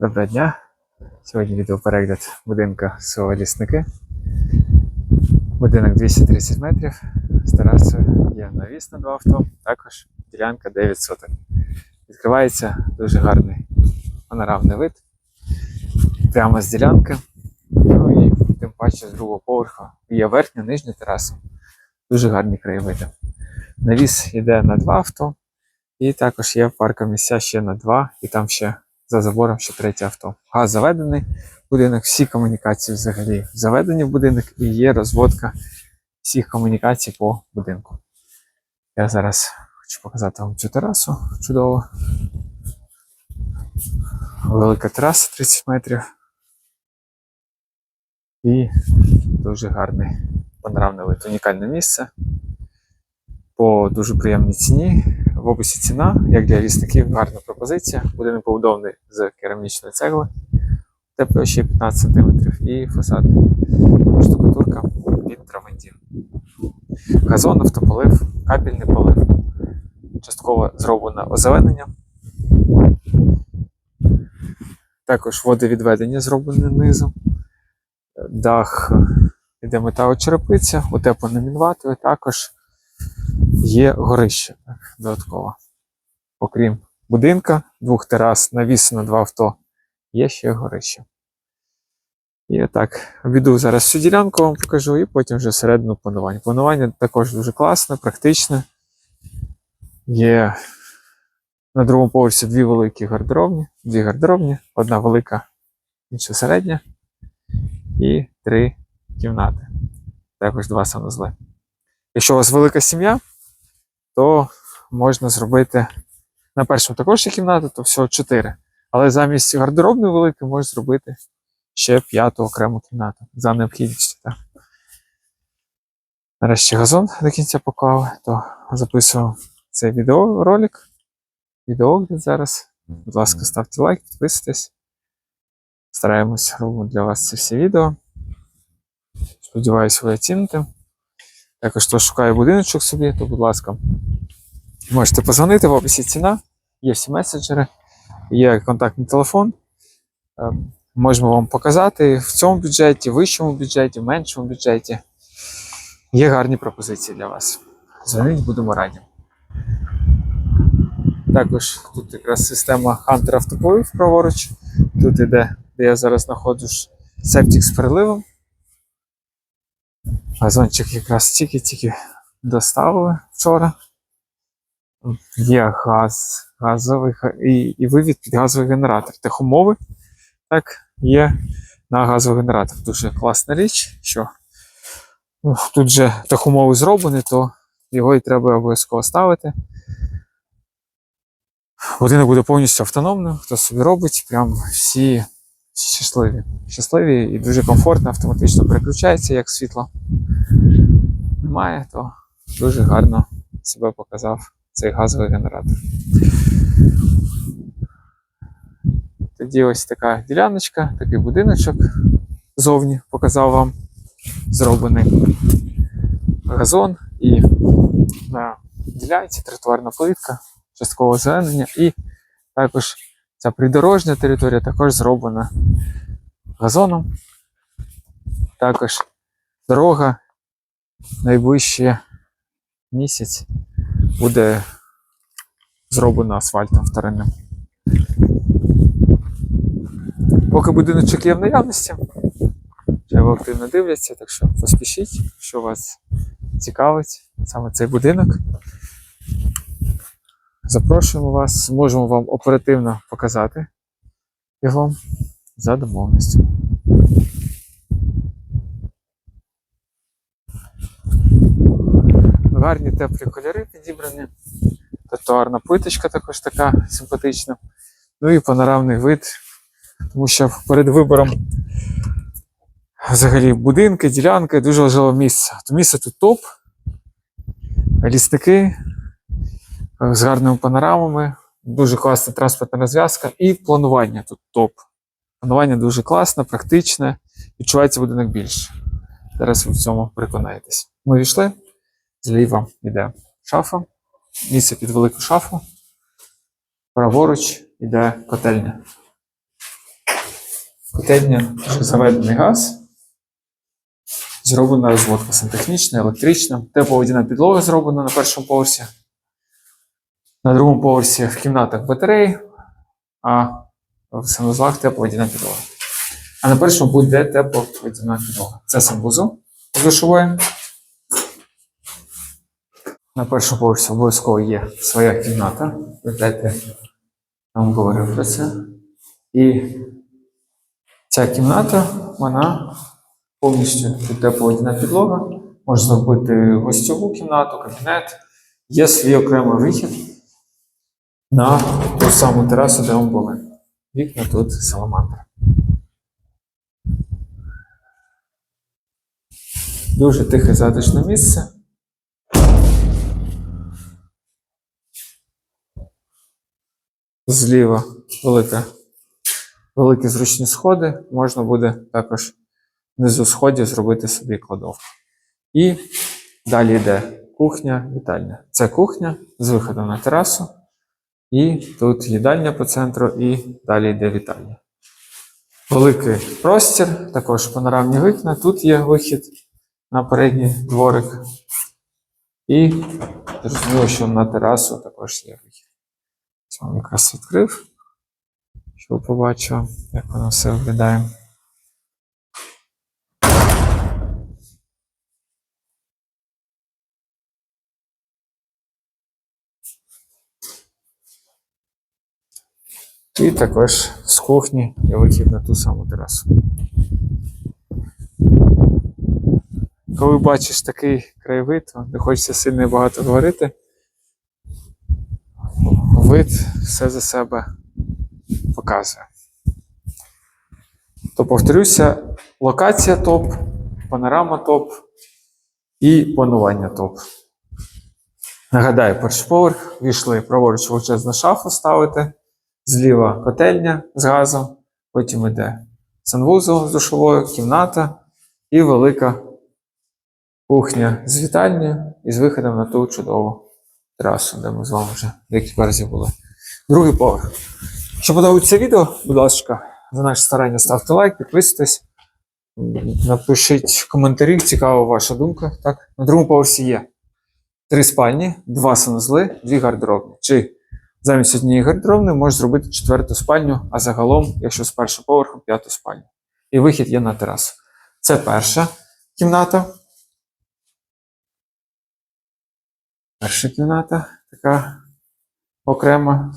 Доброго дня! Сьогодні відеоперегляд будинка село Лісники. Будинок 230 метрів. З є навіс на два авто, також ділянка 9 соток. Відкривається дуже гарний панорамний вид. Прямо з ділянки. Ну і тим паче з другого поверху є верхня, нижня тераса. Дуже гарні краєвиди. Навіс йде на два авто, і також є парка місця ще на два, і там ще за забором ще третє авто. Газ заведений в будинок, всі комунікації взагалі заведені в будинок і є розводка всіх комунікацій по будинку. Я зараз хочу показати вам цю терасу чудово. Велика тераса 30 метрів. І дуже гарний панорамний вид. Унікальне місце по дуже приємній ціні. В описі ціна, як для лісників, гарна пропозиція. Будинок побудований з керамічної цегли, тепло ще 15 см і фасад. Штукатурка під травентін. Газон, автополив, капельний полив. Частково зроблено озеленення. Також водовідведення зроблене низом. Дах іде металочерепиця, утеплено мінватою, також є горище додатково. Окрім будинка, двох терас, навіс на два авто, є ще горище. І так, обійду зараз всю ділянку вам покажу і потім вже середину планування. Планування також дуже класне, практичне. Є на другому поверсі дві великі гардеробні, дві гардеробні, одна велика, інша середня, і три кімнати. Також два санузли. Якщо у вас велика сім'я, то можна зробити на першому також є кімната, то всього 4. Але замість гардеробної великої можна зробити ще п'яту окрему кімнату за необхідністю. Так. Нарешті газон до кінця поклав, то записував цей відеоролик. Відеогляд зараз. Будь ласка, ставте лайк, підписуйтесь. Стараємось робимо для вас це всі відео. Сподіваюсь, ви оціните. Також хто шукає будиночок собі, то, будь ласка, можете позвонити в описі ціна, є всі меседжери, є контактний телефон. Е, Можемо вам показати в цьому бюджеті, в вищому бюджеті, в меншому бюджеті. Є гарні пропозиції для вас. Дзвоніть, будемо раді. Також тут якраз система Hunter автополив праворуч. Тут іде, де я зараз знаходжусь, септик з переливом. Газончик якраз тільки-тільки доставили вчора. Є газ, газовий і, і вивід під газовий генератор. Техумови так, є на газовий генератор. Дуже класна річ, що ну, тут же техумови зроблені, то його і треба обов'язково ставити. Будинок буде повністю автономним, хто собі робить, прям всі, щасливі. Щасливі і дуже комфортно, автоматично переключається, як світло немає, то дуже гарно себе показав цей газовий генератор. Тоді ось така діляночка, такий будиночок зовні показав вам зроблений газон і на ділянці тротуарна плитка, часткове озеленення і також ця придорожня територія також зроблена газоном. Також дорога найближче місяць буде зроблено асфальтом вторинним. Поки будиночок є в наявності, його активно дивляться, так що поспішіть, що вас цікавить саме цей будинок. Запрошуємо вас, зможемо вам оперативно показати його за домовленістю. Гарні теплі кольори підібрані. Тротуарна плиточка також така симпатична. Ну і панорамний вид, тому що перед вибором взагалі будинки, ділянки дуже важливе місце. То місце тут топ, лісники е, з гарними панорамами, дуже класна транспортна розв'язка і планування тут топ. Планування дуже класне, практичне, відчувається будинок більше. Зараз ви в цьому переконаєтесь. Ми війшли, зліва йде шафа, місце під велику шафу. Праворуч йде котельня. Котельня заведений газ. Зроблена розводка сантехнічна, електрична. Тепловодяна підлога зроблена на першому поверсі. На другому поверсі в кімнатах батареї, а в санузлах тепловодяна підлога. А на першому буде тепловодяна підлога. Це санвузол з душовою. На першому поверсі обов'язково є своя кімната. Пам'ятаєте, я вам говорив про це. І ця кімната, вона повністю тепловодяна підлога. Можна зробити гостьову кімнату, кабінет. Є свій окремий вихід на ту саму терасу, де ми були. Вікна тут саламандра. Дуже тихе затишне місце. Зліва велика, великі зручні сходи. Можна буде також внизу сходів зробити собі кладовку. І далі йде кухня, вітальня. Це кухня з виходом на терасу. І тут їдальня по центру, і далі йде вітальня. Великий простір, також панорамні вікна. Тут є вихід на передній дворик. І зрозуміло, що на терасу також є вихід. Вам якраз відкрив, щоб побачив, як воно все виглядає. І також з кухні є вихід на ту саму терасу. Коли бачиш такий краєвид, не хочеться сильно багато говорити. Вид все за себе показує. То повторюся, локація топ, панорама топ і планування топ. Нагадаю, перший поверх, війшли праворуч величезну шафу ставити, зліва котельня з газом, потім йде санвузол з душовою, кімната і велика кухня з вітальні і з виходом на ту чудову терасу, де ми з вами вже декілька разів були. Другий поверх. Якщо подобається відео, будь ласка, за наше старання ставте лайк, підписуйтесь, напишіть коментарі, цікава ваша думка. Так? На другому поверсі є три спальні, два санузли, дві гардеробні. Чи замість однієї гардеробної можеш зробити четверту спальню, а загалом, якщо з першого поверху, п'яту спальню. І вихід є на терасу. Це перша кімната. Перша кімната така окрема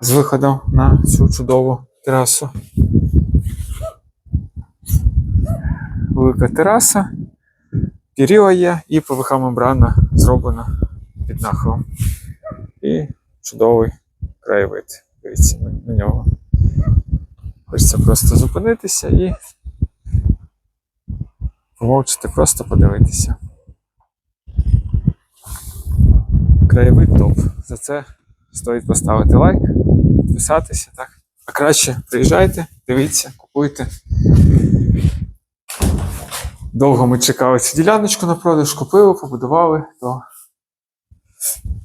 з виходом на цю чудову терасу. Велика тераса, піріла є і ПВХ мембрана зроблена під нахилом. І чудовий краєвид. Дивіться на, нього. Хочеться просто зупинитися і помовчати, просто подивитися. Краєвид топ. За це стоїть поставити лайк, підписатися, так? А краще приїжджайте, дивіться, купуйте. Довго ми чекали цю діляночку на продаж, купили, побудували, то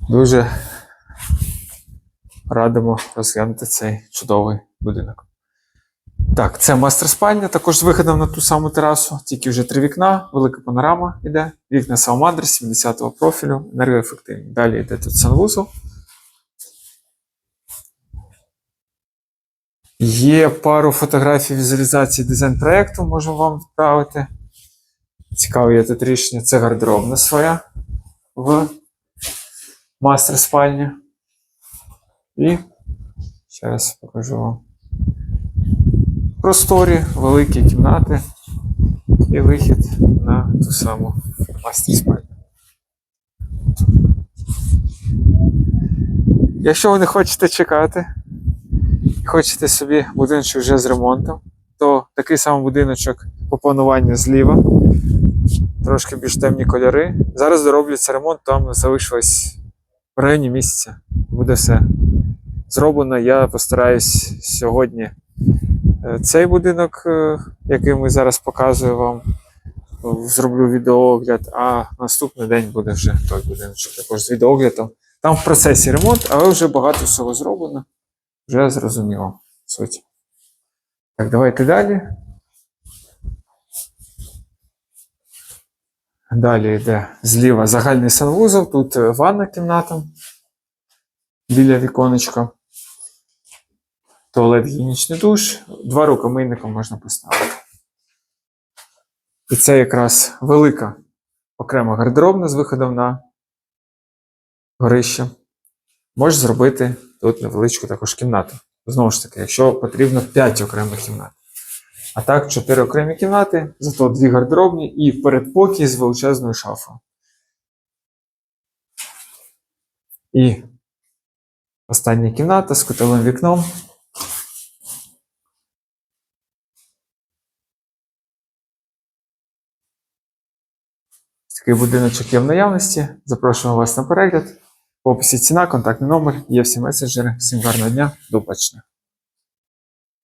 дуже радимо розглянути цей чудовий будинок. Так, це мастер спальня, також з виходом на ту саму терасу, тільки вже три вікна, велика панорама йде, вікна Salamander 70-го профілю, енергоефективні. Далі йде тут санвузол. Є пару фотографій візуалізації дизайн проєкту, можу вам відправити. Цікаве є тут рішення. Це гардеробна своя в мастер спальні. І зараз покажу вам. Просторі, великі кімнати і вихід на ту саму мастер спальню. Якщо ви не хочете чекати, і хочете собі будиночок вже з ремонтом, то такий самий будиночок по плануванню зліва, трошки більш темні кольори. Зараз доробляться ремонт, там залишилось в районі місяця. Буде все зроблено. Я постараюсь сьогодні цей будинок, е, який ми зараз показую вам, е, зроблю відеоогляд, а наступний день буде вже той будиночок також з відеооглядом. Там в процесі ремонт, але вже багато всього зроблено. Вже зрозуміло суть. Так, давайте далі. Далі йде зліва загальний санвузол, тут е, ванна кімната біля віконечка. Туалет гігієнічний душ, два рукомийника можна поставити. І це якраз велика окрема гардеробна з виходом на горище. Можеш зробити тут невеличку також кімнату. Знову ж таки, якщо потрібно 5 окремих кімнат. А так, 4 окремі кімнати, зато дві гардеробні і передпокій з величезною шафою. І остання кімната з кутовим вікном. Такий будиночок є в наявності. Запрошуємо вас на перегляд. В описі ціна, контактний номер, є всі меседжери. Всім гарного дня, до побачення.